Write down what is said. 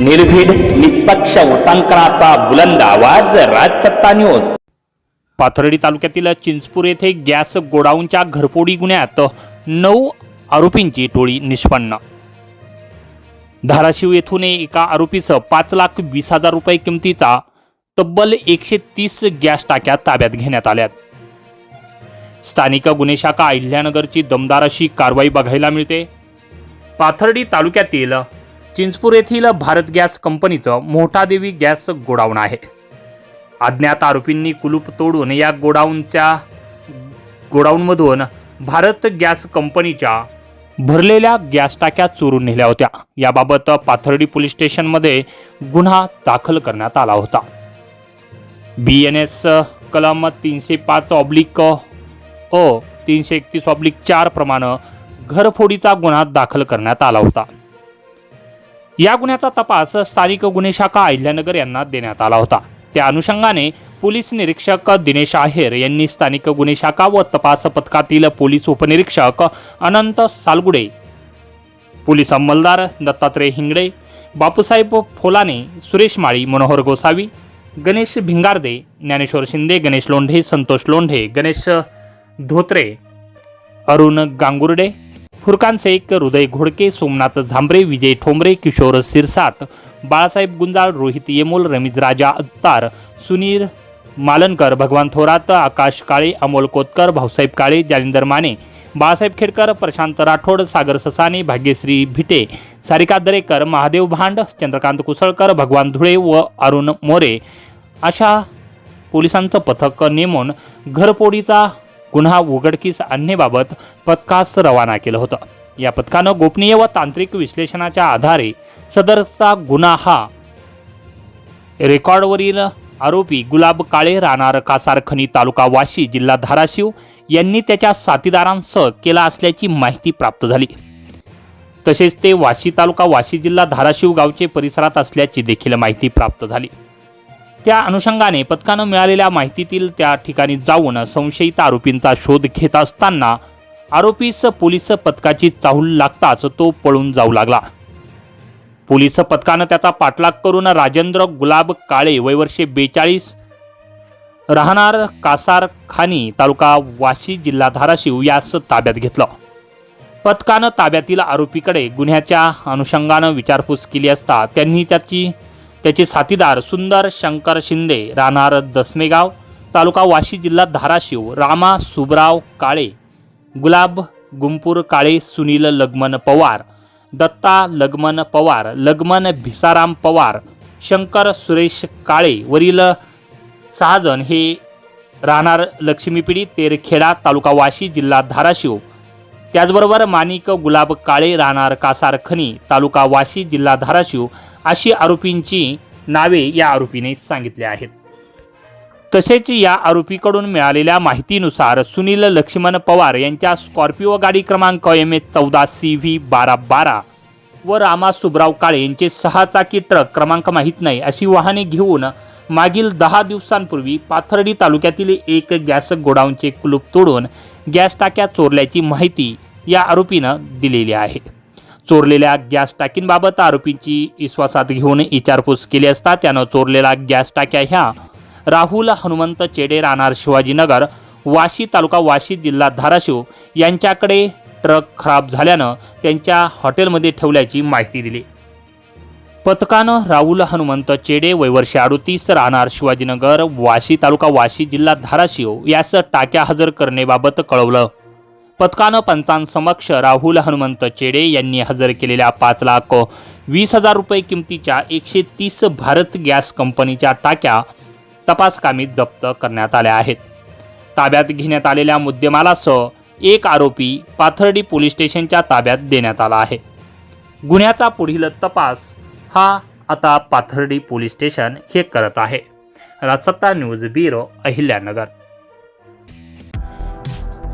निर्भीड निष्पक्ष उटांकनाचा बुलंद आवाज राजसत्ता न्यूज पाथर्डी तालुक्यातील चिंचपूर येथे गॅस गोडाऊनच्या घरपोडी गुन्ह्यात नऊ आरोपींची टोळी निष्पन्न. धाराशिव येथून एका आरोपीसह पाच लाख वीस हजार रुपये किमतीचा तब्बल एकशे तीस गॅस टाक्या ताब्यात घेण्यात आल्यात. स्थानिक गुन्हे शाखा अहिल्यानगरची दमदार अशी कारवाई बघायला मिळते. पाथर्डी तालुक्यातील चिंचपूर येथील भारत गॅस कंपनीचं मोठादेवी गॅस गोडाऊन आहे. अज्ञात आरोपींनी कुलूप तोडून या गोडाऊनच्या गोडाऊनमधून भारत गॅस कंपनीच्या भरलेल्या गॅस टाक्या चोरून नेल्या होत्या. याबाबत पाथर्डी पोलीस स्टेशनमध्ये गुन्हा दाखल करण्यात आला होता. बी एन एस कलम तीनशे पाच ऑब्लिक अ तीनशे एकतीस ऑब्लिक चार प्रमाणे घरफोडीचा गुन्हा दाखल करण्यात आला होता. या गुन्ह्याचा तपास स्थानिक गुन्हे शाखा अहिल्यानगर यांना देण्यात आला होता. त्या अनुषंगाने पोलीस निरीक्षक दिनेश आहेर यांनी स्थानिक गुन्हे शाखा व तपास पथकातील पोलीस उपनिरीक्षक अनंत सालगुडे पोलीस अंमलदार दत्तात्रय हिंगडे बापूसाहेब फोलाने सुरेश माळी मनोहर गोसावी गणेश भिंगारदे ज्ञानेश्वर शिंदे गणेश लोंढे संतोष लोंढे गणेश धोत्रे अरुण गांगुर्डे फुरकान शेख हृदय घोडके सोमनाथ झांबरे विजय ठोंबरे किशोर सिरसाट बाळासाहेब गुंजाळ रोहित येमोल रमीज राजा अत्तार सुनील मालनकर भगवान थोरात आकाश काळे अमोल कोतकर भाऊसाहेब काळे जालिंदर माने बाळासाहेब खेडकर प्रशांत राठोड सागर ससाने भाग्यश्री भिटे सारिका दरेकर महादेव भांड चंद्रकांत कुसळकर भगवान धुळे व अरुण मोरे अशा पोलिसांचं पथक नेमून घरपोडीचा गुन्हा उघडकीस आणण्याबाबत पथकास रवाना केलं होतं. या पथकानं गोपनीय व तांत्रिक विश्लेषणाच्या आधारे सदरचा गुन्हा हा रेकॉर्डवरील आरोपी गुलाब काळे राहणार कासारखनी तालुका वाशी जिल्हा धाराशिव यांनी त्याच्या साथीदारांसह केला असल्याची माहिती प्राप्त झाली. तसेच ते वाशी तालुका वाशी जिल्हा धाराशिव गावचे परिसरात असल्याची देखील माहिती प्राप्त झाली. त्या अनुषंगाने पथकानं मिळालेल्या माहितीतील त्या ठिकाणी जाऊन संशयित आरोपींचा शोध घेत असताना आरोपीस पोलीस पथकाची चाहूल लागताच तो पळून जाऊ लागला. पोलीस पथकानं त्याचा पाठलाग करून राजेंद्र गुलाब काळे वयवर्षे बेचाळीस राहणार कासार खानी तालुका वाशी जिल्हा धाराशिव यास ताब्यात घेतलं. पथकानं ताब्यातील आरोपीकडे गुन्ह्याच्या अनुषंगानं विचारपूस केली असता त्यांनी त्याची त्याचे साथीदार सुंदर शंकर शिंदे राहणार दसमेगाव तालुका वाशी जिल्हा धाराशिव रामा सुबराव काळे गुलाब गुंपूर काळे सुनील लगमन पवार दत्ता लगमन पवार लगमन भिसाराम पवार शंकर सुरेश काळे वरील सहाजण हे राहणार लक्ष्मीपिढी तेरखेडा तालुका वाशी जिल्हा धाराशिव. त्याचबरोबर माणिक गुलाब काळे राहणार कासारखनी तालुका वाशी जिल्हा धाराशिव. अशी आरोपींची नावे या आरोपीने सांगितली आहेत. तसेच या आरोपीकडून मिळालेल्या माहितीनुसार सुनील लक्ष्मण पवार यांच्या स्कॉर्पिओ गाडी क्रमांक एम ए चौदा सी व्ही बारा बारा व रामा सुबराव काळे यांचे सहा चाकी ट्रक क्रमांक माहीत नाही अशी वाहने घेऊन मागील दहा दिवसांपूर्वी पाथर्डी तालुक्यातील एक गॅस गोडाऊनचे कुलूप तोडून गॅस टाक्या चोरल्याची माहिती या आरोपीनं दिलेली आहे. चोरलेल्या गॅस टाकींबाबत आरोपींची विश्वासात घेऊन विचारपूस केली असता त्यानं चोरलेल्या गॅस टाक्या ह्या राहुल हनुमंत चेडे राहणार शिवाजीनगर वाशी तालुका वाशी जिल्हा धाराशिव यांच्याकडे ट्रक खराब झाल्यानं त्यांच्या हॉटेलमध्ये ठेवल्याची माहिती दिली. पथकानं राहुल हनुमंत चेडे वयवर्षे अडोतीस राहणार शिवाजीनगर वाशी तालुका वाशी जिल्हा धाराशिव यास टाक्या हजर करण्याबाबत कळवलं. पथकानं पंचांसमक्ष राहुल हनुमंत चेडे यांनी हजर केलेल्या पाच लाख वीस हजार रुपये किमतीच्या एकशे तीस भारत गॅस कंपनीच्या टाक्या तपासकामी जप्त करण्यात आल्या आहेत. ताब्यात घेण्यात आलेल्या मुद्देमालासह एक आरोपी पाथर्डी पोलीस स्टेशनच्या ताब्यात देण्यात आला आहे. गुन्ह्याचा पुढील तपास हा आता पाथर्डी पोलीस स्टेशन हे करत आहे. Rajsatta news bureau Ahilyanagar.